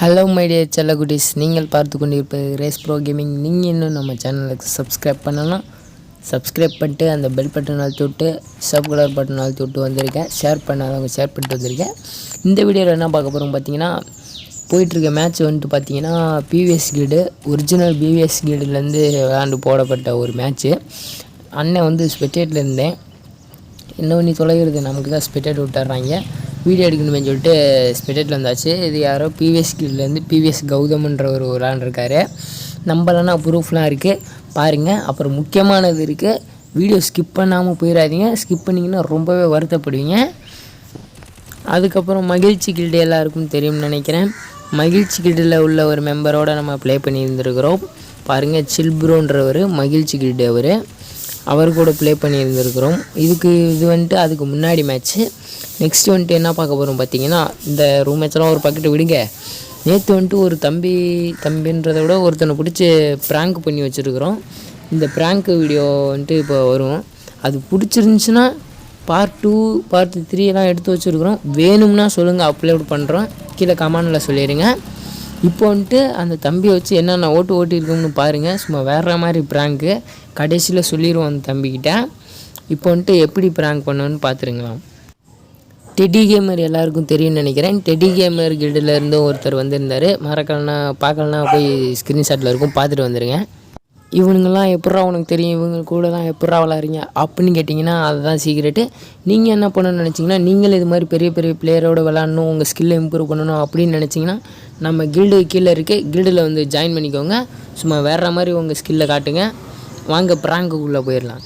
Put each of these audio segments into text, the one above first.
Hello my dear செல்லகுடிஸ் நீங்கள் பார்த்து கொண்டிருப்பது ரேஸ் ப்ரோ கேமிங் நீங்கள் இன்னும் நம்ம சேனலுக்கு சப்ஸ்கிரைப் பண்ணலாம் சப்ஸ்கிரைப் பண்ணிட்டு அந்த பெல் பட்டன் அழுத்தி விட்டு சப் கலர் பட்டன் அழுத்தி விட்டு வந்திருக்கேன். ஷேர் பண்ணாதவங்க ஷேர் பண்ணிட்டு வந்திருக்கேன். இந்த வீடியோவில் என்ன பார்க்க போகிறோம் பார்த்தீங்கன்னா போயிட்டுருக்க மேட்ச் வந்துட்டு பார்த்தீங்கன்னா பிவிஎஸ் கீடு ஒரிஜினல் பிவிஎஸ் கீடுலேருந்து விளாண்டு போடப்பட்ட ஒரு மேட்ச்சு அண்ணன் வந்து ஸ்பெட்டேட்டில் இருந்தேன். என்ன பண்ணி தொலைகிறது நமக்கு தான் ஸ்பெட்டேட் விட்டுறாங்க. வீடியோ எடுக்கணுமே சொல்லிட்டு ஸ்பெட்டேட்டில் வந்தாச்சு. இது யாரோ பிவிஎஸ் கீழ்லேருந்து பிவிஎஸ் கௌதம்ன்ற ஒரு விளாண்டுருக்காரு நம்மளனா ப்ரூஃப்லாம் இருக்குது பாருங்கள் அப்புறம் முக்கியமானது இருக்குது வீடியோ ஸ்கிப் பண்ணாமல் போயிடாதீங்க. ஸ்கிப் பண்ணிங்கன்னா ரொம்பவே வருத்தப்படுவீங்க. அதுக்கப்புறம் மகிழ்ச்சி கில்டு எல்லாருக்கும் தெரியும்னு நினைக்கிறேன். மகிழ்ச்சி கில்டில் உள்ள ஒரு மெம்பரோடு நம்ம ப்ளே பண்ணியிருந்துருக்கிறோம். பாருங்கள் சில்ப்ரோன்றவர் மகிழ்ச்சி கில்டு அவர். அவர் கூட ப்ளே பண்ணியிருந்திருக்கிறோம். இதுக்கு இது வந்துட்டு அதுக்கு முன்னாடி மேட்ச்சு நெக்ஸ்ட் வந்துட்டு என்ன பார்க்க போகிறோம் பார்த்தீங்கன்னா இந்த ரூம் மேட்ச்லாம் ஒரு பக்கெட்டு விடுங்க. நேற்று வந்துட்டு ஒரு தம்பி தம்பின்றதை விட ஒருத்தனை பிடிச்சி ப்ராங்க் பண்ணி வச்சுருக்குறோம். இந்த ப்ராங்க் வீடியோ வந்துட்டு இப்போ வரும். அது பிடிச்சிருந்துச்சுன்னா பார்ட் டூ பார்ட் த்ரீ எல்லாம் எடுத்து வச்சுருக்குறோம். வேணும்னா சொல்லுங்கள் அப்லோட் பண்ணுறோம் கீழே கமெண்டில் சொல்லிடுங்க. இப்போ வந்துட்டு அந்த தம்பியை வச்சு என்னென்ன ஓட்டு ஓட்டியிருக்கோம்னு பாருங்கள் சும்மா வேறு மாதிரி ப்ராங்க்கு கடைசியில் சொல்லிடுவோம் அந்த தம்பிக்கிட்ட இப்போ வந்துட்டு எப்படி ப்ராங்க் பண்ணணும்னு பார்த்துருங்களாம் டெடி கேமர் எல்லாருக்கும் தெரியும்னு நினைக்கிறேன். டெடி கேமர் கில்டிலேருந்து ஒருத்தர் வந்திருந்தார். மறக்கலனா பார்க்கலனா போய் ஸ்க்ரீன்ஷாட்டில் இருக்கும். பார்த்துட்டு வந்துடுங்க இவனுங்கெல்லாம் எப்பட்றா உனக்கு தெரியும்? இவங்க கூடலாம் எப்பட்றா விளாட்றீங்க அப்படின்னு கேட்டிங்கன்னா அதுதான் சீக்ரெட்டு நீங்கள் என்ன பண்ணணும்னு நினச்சிங்கன்னா நீங்களும் இது மாதிரி பெரிய பெரிய பிளேயரோடு விளாட்ணும் உங்கள் ஸ்கில்லை இம்ப்ரூவ் பண்ணணும் அப்படின்னு நினச்சிங்கன்னா நம்ம கில்டு கீழே இருக்குது கில்டில் வந்து ஜாயின் பண்ணிக்கோங்க. சும்மா வேற மாதிரி உங்கள் ஸ்கில்லை காட்டுங்க. வாங்க ப்ராங்குக்குள்ளே போயிடலாம்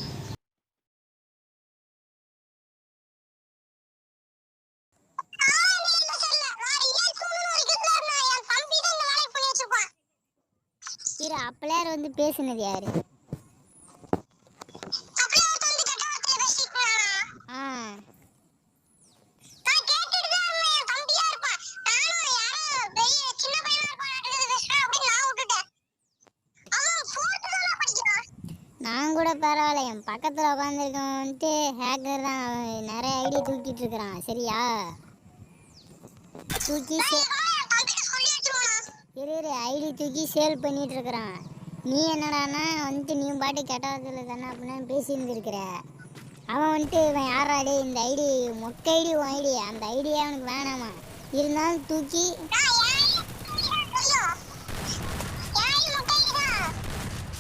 இரு வந்து பேசுனது யாரு? கூட பரவாயில்ல என் பக்கத்தில் உட்காந்துருக்கவன் வந்துட்டு ஹேக்கர் தான் அவன். நிறைய ஐடி தூக்கிட்டு இருக்கிறான் சரியா? தூக்கி இரு இரு. ஐடி தூக்கி சேல் பண்ணிட்டு இருக்கிறான் நீ என்னடான்னா வந்துட்டு நீ பாட்டு கெட்டவத்தில் தானே அப்படின்னு பேசியிருந்துருக்கிற. அவன் வந்துட்டு இவன் யாரா டேய் இந்த ஐடி மொக்க ஐடி உன் ஐடி அந்த ஐடியே அவனுக்கு வேணாமா? இருந்தாலும் தூக்கி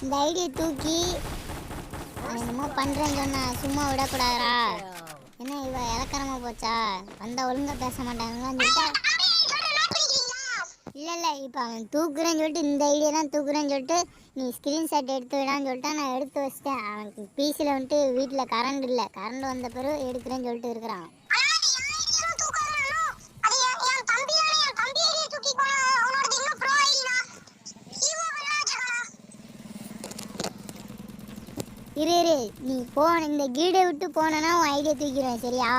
இந்த ஐடியை தூக்கி என்னமோ பண்ணுறேன்னு சொன்னா சும்மா விடக்கூடாதா என்ன இவ இலக்கரமா போச்சா? வந்தா ஒழுங்கா பேச மாட்டாங்களான்னு சொல்லிட்டு. இல்லை இல்லை இப்போ அவன் தூக்குறேன்னு சொல்லிட்டு இந்த ஐடியா தான் தூக்குறேன்னு சொல்லிட்டு நீ ஸ்க்ரீன்ஷாட் எடுத்து விடான்னு சொல்லிட்டு நான் எடுத்து வச்சிட்டேன். அவனுக்கு பிசியில் வந்துட்டு வீட்டில் கரண்ட் இல்லை. கரண்ட் வந்த பிறகு எடுக்கிறேன்னு சொல்லிட்டு இருக்கிறான். இரு இரு. நீ போன இந்த கீடை விட்டு போனேன்னா உன் ஐடியா தூக்கிடுவேன் சரியா?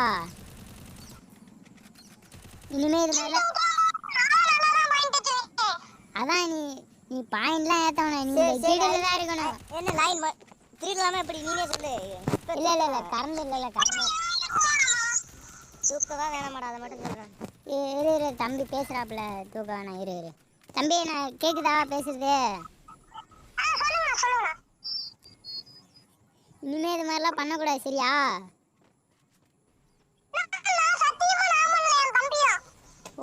இனிமே இது மாதிரிலாம் அதான் நீ நீ பாயிண்ட்லாம் ஏத்தவன. நீ இந்த கீடையில தான் இருக்கணும். என்ன லைன் திருடலாமா இப்படி நீனே சொல்லு. இல்ல இல்ல இல்ல. கரண்ட் இல்ல இல்ல கரண்ட் தூக்கவா வேணாமாடா அதை மட்டும் சொல்றேன். இரு இரு தம்பி பேசுறாப்புல. தூக்க வேணாம் இரு இரு. தம்பி நான் கேக்குதா? பேசுறது? இனிமே இது மாதிரிலாம் பண்ணக்கூடாது சரியா?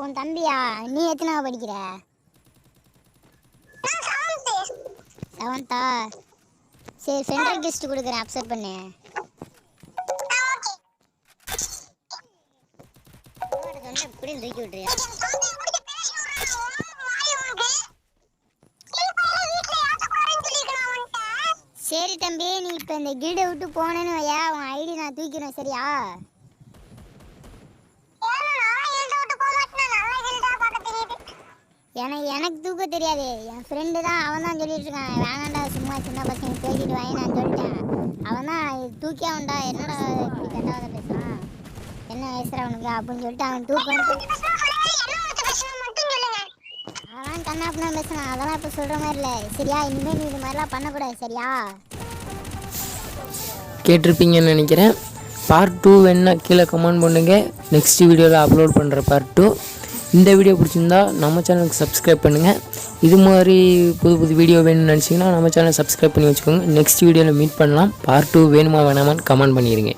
உன் தம்பியா? நீ எத்தனாவது படிக்கிற? செவன்த்தா சரி ஃப்ரெண்ட் ரெக்வெஸ்ட் கொடுக்குறேன் அப்செட் பண்ணு. சொன்ன தூக்கி விட்டுறியா சரி தம்பி நீ இப்போ இந்த கில்டை விட்டு போனேன்னு வையா உன் ஐடி நான் தூக்கிறேன் சரியா எனக்கு எனக்கு தூக்க தெரியாது என் ஃப்ரெண்டு தான் அவன் தான் சொல்லிட்டு இருக்கான் வேணாண்டா சும்மா சின்ன பசங்க பேசிட்டு வாங்கி நான் சொல்லிட்டேன் அவன் தான் தூக்கி அவன்டா என்னடா கெட்டவத பேசுறான் என்ன வயசுல அவனுக்கு அப்படின்னு சொல்லிட்டு அவன் தூக்கம் பேசுனான் கண்ணா அப்படிலாம் பேசுனான் அதெல்லாம் இப்போ சொல்கிற மாதிரி இல்லை. சரியா? இனிமேல் நீ இது மாதிரிலாம் பண்ணக்கூடாது சரியா? கேட்டிருப்பீங்கன்னு நினைக்கிறேன். பார்ட் டூ வேணா கீழே கமெண்ட் பண்ணுங்கள் நெக்ஸ்ட் வீடியோவில் அப்லோட் பண்ணுற பார்ட் டூ இந்த வீடியோ பிடிச்சிருந்தா நம்ம சேனலுக்கு சப்ஸ்கிரைப் பண்ணுங்கள் இது மாதிரி புது புது வீடியோ வேணும்னு நினச்சிங்கன்னா நம்ம சேனலை சப்ஸ்கிரைப் பண்ணி வச்சுக்கோங்க. நெக்ஸ்ட் வீடியோவில் மீட் பண்ணலாம். பார்ட் டூ வேணுமா வேணாமான்னு கமெண்ட் பண்ணிடுங்க